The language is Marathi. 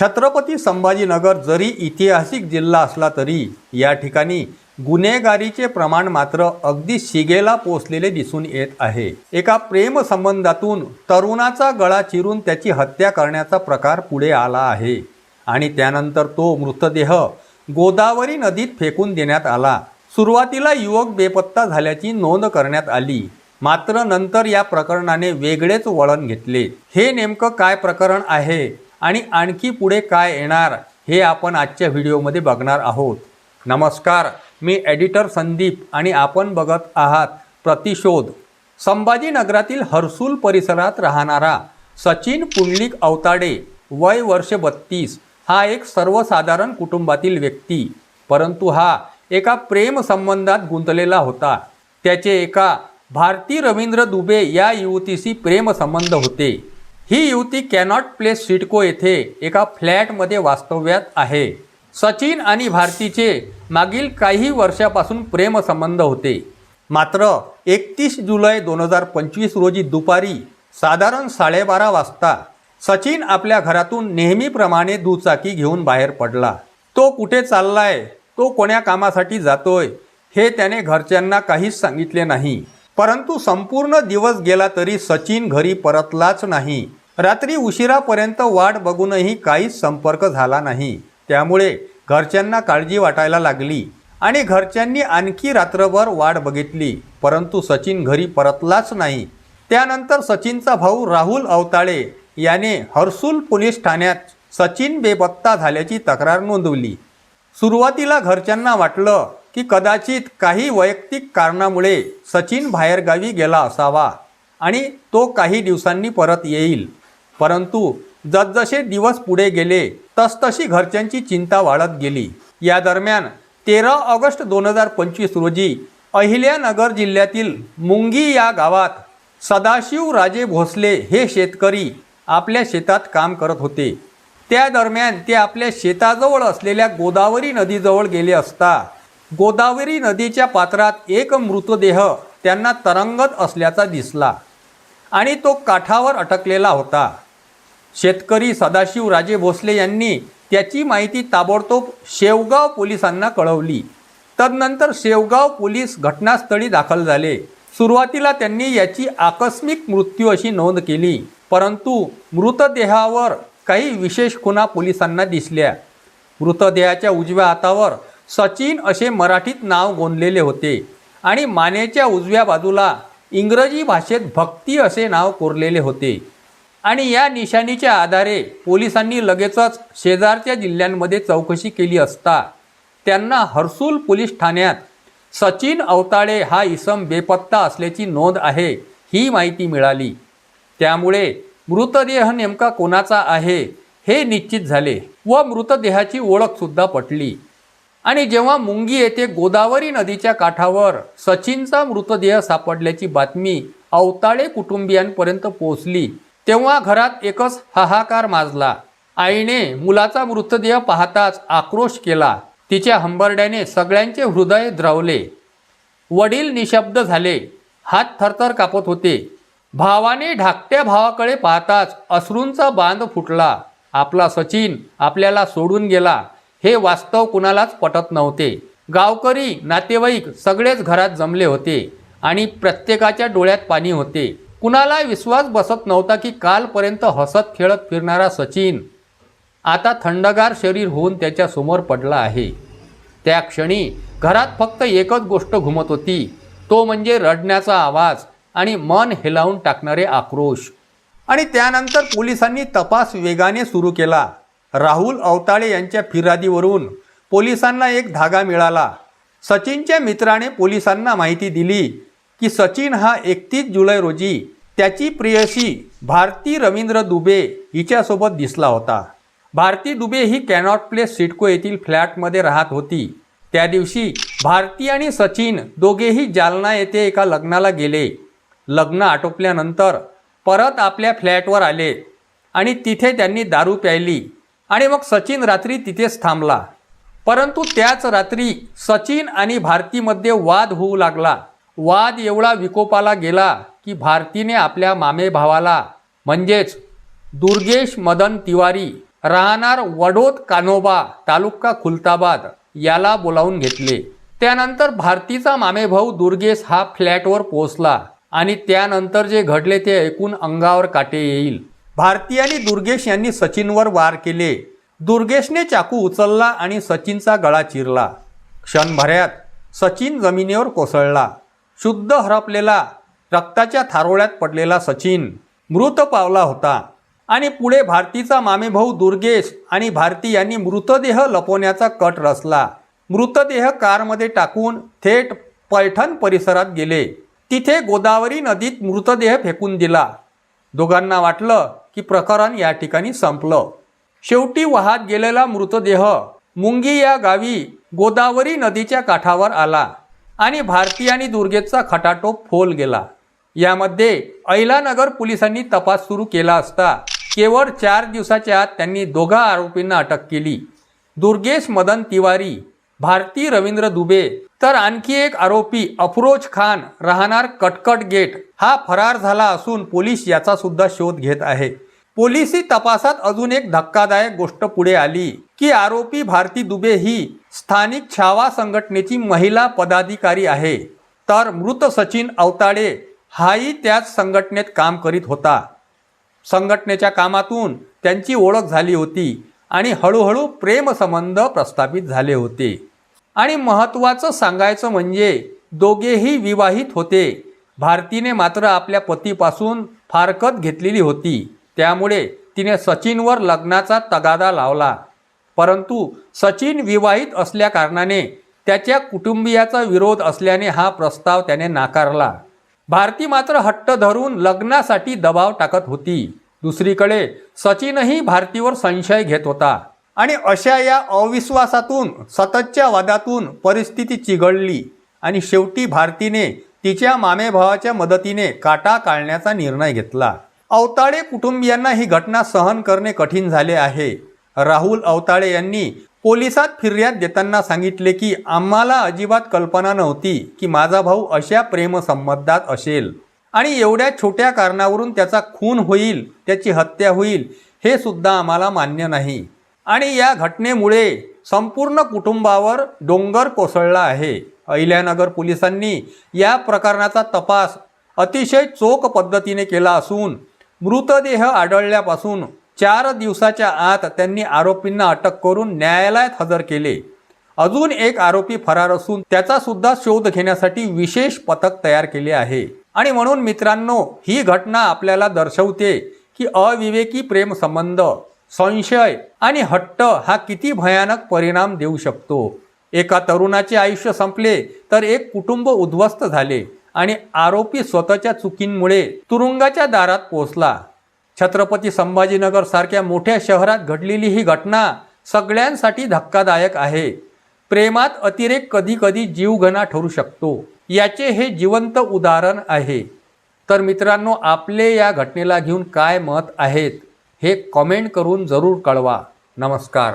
छत्रपती संभाजीनगर जरी ऐतिहासिक जिल्हा असला तरी या ठिकाणी गुन्हेगारीचे प्रमाण मात्र अगदी शिगेला पोचलेले दिसून येत आहे. एका प्रेमसंबंधातून तरुणाचा गळा चिरून त्याची हत्या करण्याचा प्रकार पुढे आला आहे आणि त्यानंतर तो मृतदेह गोदावरी नदीत फेकून देण्यात आला. सुरुवातीला युवक बेपत्ता झाल्याची नोंद करण्यात आली. मात्र नंतर या प्रकरणाने वेगळेच वळण घेतले. हे नेमकं काय प्रकरण आहे? आणि आणखी पुढे काय येणार हे आपण आजच्या व्हिडिओमध्ये बघणार आहोत. नमस्कार मी एडिटर संदीप आणि आपण बघत आहात प्रतिशोध. संभाजीनगरातील हर्सूल परिसरात राहणारा सचिन पुंडलिक अवताडे वय वर्ष बत्तीस हा एक सर्वसाधारण कुटुंबातील व्यक्ती. परंतु हा एका प्रेमसंबंधात गुंतलेला होता. त्याचे एका भारती रवींद्र दुबे या युवतीशी प्रेमसंबंध होते. ही युवती कॅनॉट प्लेस सिडको येथे एका फ्लॅटमध्ये वास्तव्यात आहे. सचिन आणि भारतीचे मागील काही वर्षापासून प्रेमसंबंध होते. मात्र एकतीस जुलै दोन हजार पंचवीस रोजी दुपारी साधारण साडेबारा वाजता सचिन आपल्या घरातून नेहमीप्रमाणे दुचाकी घेऊन बाहेर पडला. तो कुठे चाललाय? तो कोण्या कामासाठी जातोय? हे त्याने घरच्यांना काहीच सांगितले नाही. परंतु संपूर्ण दिवस गेला तरी सचिन घरी परतलाच नाही. रात्री उशिरापर्यंत वाट बघूनही काहीच संपर्क झाला नाही. त्यामुळे घरच्यांना काळजी वाटायला लागली आणि घरच्यांनी आणखी रात्रभर वाट बघितली. परंतु सचिन घरी परतलाच नाही. त्यानंतर सचिनचा भाऊ राहुल अवताळे याने हर्सूल पोलीस ठाण्यात सचिन बेपत्ता झाल्याची तक्रार नोंदवली. सुरुवातीला घरच्यांना वाटलं की कदाचित काही वैयक्तिक कारणामुळे सचिन बाहेरगावी गेला असावा आणि तो काही दिवसांनी परत येईल. परंतु जसजसे दिवस पुढे गेले तसतशी घरच्यांची चिंता वाढत गेली. या दरम्यान तेरा ऑगस्ट दोन हजार पंचवीस रोजी अहिल्यानगर जिल्ह्यातील मुंगी या गावात सदाशिव राजे भोसले हे शेतकरी आपल्या शेतात काम करत होते. त्या दरम्यान ते आपल्या शेताजवळ असलेल्या गोदावरी नदीजवळ गेले असता गोदावरी नदीच्या पात्रात एक मृतदेह त्यांना तरंगत असल्याचा दिसला. आणि तो काठावर अटकलेला होता. शेतकरी सदाशिव राजे भोसले यांनी त्याची माहिती ताबडतोब शेवगाव पोलिसांना कळवली. तदनंतर शेवगाव पोलीस घटनास्थळी दाखल झाले. सुरुवातीला त्यांनी याची आकस्मिक मृत्यू अशी नोंद केली परंतु मृतदेहावर काही विशेष खुणा पोलिसांना दिसल्या. मृतदेहाच्या उजव्या हातावर सचिन असे मराठीत नाव गोंदलेले होते आणि मानेच्या उजव्या बाजूला इंग्रजी भाषेत भक्ती असे नाव कोरलेले होते. आणि या निशाणीच्या आधारे पोलिसांनी लगेचच शेजारच्या जिल्ह्यांमध्ये चौकशी केली असता त्यांना हर्सूल पोलीस ठाण्यात सचिन अवताळे हा इसम बेपत्ता असल्याची नोंद आहे ही माहिती मिळाली. त्यामुळे मृतदेह नेमका कोणाचा आहे हे निश्चित झाले व मृतदेहाची ओळखसुद्धा पटली. आणि जेव्हा मुंगी येथे गोदावरी नदीच्या काठावर सचिनचा मृतदेह सापडल्याची बातमी अवताळे कुटुंबियांपर्यंत पोहोचली तेव्हा घरात एकच हाहाकार माजला. आईने मुलाचा मृतदेह पाहताच आक्रोश केला. तिच्या हंबरड्याने सगळ्यांचे हृदय द्रवले. वडील निशब्द झाले. हात थरथर कापत होते. भावाने ढाकट्या भावाकडे पाहताच अश्रूंचा बांध फुटला. आपला सचिन आपल्याला सोडून गेला. हे वास्तव कुणालाच पटत नव्हते. गावकरी नातेवाईक सगळेच घरात जमले होते आणि प्रत्येकाच्या डोळ्यात पाणी होते. कुणाला विश्वास बसत नव्हता की कालपर्यंत हसत खेळत फिरणारा सचिन आता थंडगार शरीर होऊन त्याच्यासमोर पडला आहे. त्या क्षणी घरात फक्त एकच गोष्ट घुमत होती. तो म्हणजे रडण्याचा आवाज आणि मन हेलावून टाकणारे आक्रोश. आणि त्यानंतर पोलिसांनी तपास वेगाने सुरू केला. राहुल अवताळे यांच्या फिर्यादीवरून पोलिसांना एक धागा मिळाला. सचिनच्या मित्राने पोलिसांना माहिती दिली की सचिन हा एकतीस जुलै रोजी त्याची प्रेयसी भारती रवींद्र दुबे हिच्यासोबत दिसला होता. भारती दुबे ही कॅनॉट प्लेस सिडको येथील फ्लॅटमध्ये राहत होती. त्या दिवशी भारती आणि सचिन दोघेही जालना येथे एका लग्नाला गेले. लग्न आटोपल्यानंतर परत आपल्या फ्लॅटवर आले आणि तिथे त्यांनी दारू प्यायली. आणि मग सचिन रात्री तिथेच थांबला. परंतु त्याच रात्री सचिन आणि भारतीमध्ये वाद होऊ लागला. वाद एवढा विकोपाला गेला की भारतीने आपल्या मामे भावाला म्हणजेच दुर्गेश मदन तिवारी राहणार वडोद कानोबा तालुका खुलताबाद याला बोलावून घेतले. त्यानंतर भारतीचा मामेभाऊ दुर्गेश हा फ्लॅटवर पोहोचला आणि त्यानंतर जे घडले ते ऐकून अंगावर काटे येईल. भारती आणि दुर्गेश यांनी सचिनवर वार केले. दुर्गेशने चाकू उचलला आणि सचिनचा गळा चिरला. क्षणभऱ्यात सचिन जमिनीवर कोसळला. शुद्ध हरपलेला रक्ताच्या थारोळ्यात पडलेला सचिन मृत पावला होता. आणि पुढे भारतीचा मामेभाऊ दुर्गेश आणि भारती यांनी मृतदेह लपवण्याचा कट रचला. मृतदेह कारमध्ये टाकून थेट पैठण परिसरात गेले. तिथे गोदावरी नदीत मृतदेह फेकून दिला. दोघांना वाटलं की प्रकरण या ठिकाणी संपलं. शेवटी वाहत गेलेला मृतदेह मुंगी या गावी गोदावरी नदीच्या काठावर आला आणि भारती आणि दुर्गेशचा खटाटोप फोल गेला. यामध्ये ऐलानगर पोलिसांनी तपास सुरू केला असता केवळ चार दिवसाच्या आत त्यांनी दोघा आरोपींना अटक केली. दुर्गेश मदन तिवारी भारती रवींद्र दुबे. तर आणखी एक आरोपी अफरोज खान राहणार कटकट गेट. हा फरार झाला असून पोलीस याचा सुद्धा शोध घेत आहे. पोलिसी तपासात अजून एक धक्कादायक गोष्ट पुढे आली की आरोपी भारती दुबे ही स्थानिक छावा संघटनेची महिला पदाधिकारी आहे. तर मृत सचिन अवताडे हाही त्याच संघटनेत काम करीत होता. संघटनेच्या कामातून त्यांची ओळख झाली होती. आणि हळूहळू प्रेमसंबंध प्रस्थापित झाले होते. आणि महत्त्वाचं सांगायचं म्हणजे दोघेही विवाहित होते. भारतीने मात्र आपल्या पतीपासून फारकत घेतलेली होती. त्यामुळे तिने सचिनवर लग्नाचा तगादा लावला. परंतु सचिन विवाहित असल्याकारणाने त्याच्या कुटुंबियाचा विरोध असल्याने हा प्रस्ताव त्याने नाकारला. भारती मात्र हट्ट धरून लग्नासाठी दबाव टाकत होती. दुसरीकडे सचिनही भारतीवर संशय घेत होता. आणि अशा या अविश्वासातून सततच्या वादातून परिस्थिती चिघळली. आणि शेवटी भारतीने तिच्या मामेभावाच्या मदतीने काटा काढण्याचा निर्णय घेतला. अवताळे कुटुंबियांना ही घटना सहन करणे कठीण झाले आहे. राहुल अवताळे यांनी पोलिसात फिर्याद देताना सांगितले की आम्हाला अजिबात कल्पना नव्हती की माझा भाऊ अशा प्रेमसंबंधात असेल. आणि एवढ्या छोट्या कारणावरून त्याचा खून होईल त्याची हत्या होईल हे सुद्धा आम्हाला मान्य नाही. आणि या घटनेमुळे संपूर्ण कुटुंबावर डोंगर कोसळला आहे. अहिल्यानगर पोलिसांनी या प्रकरणाचा तपास अतिशय चोख पद्धतीने केला असून मृतदेह आढळल्यापासून चार दिवसाच्या आत त्यांनी आरोपींना अटक करून न्यायालयात हजर केले. अजून एक आरोपी फरार असून त्याचा सुद्धा शोध घेण्यासाठी विशेष पथक तयार केले आहे. आणि म्हणून मित्रांनो ही घटना आपल्याला दर्शवते की अविवेकी प्रेमसंबंध संशय आणि हट्ट हा किती भयानक परिणाम देऊ शकतो. एका तरुणाचे आयुष्य संपले तर एक कुटुंब उद्ध्वस्त झाले आणि आरोपी स्वतःच्या चुकींमुळे तुरुंगाच्या दारात पोहोचला. छत्रपती संभाजीनगर सारख्या मोठ्या शहरात घडलेली ही घटना सगळ्यांसाठी धक्कादायक आहे. प्रेमात अतिरेक कधी कधी जीवघणा ठरू शकतो. याचे हे जिवंत उदाहरण आहे. तर मित्रांनो आपले या घटनेला घेऊन काय मत आहेत हे कॉमेंट करून जरूर कळवा. नमस्कार.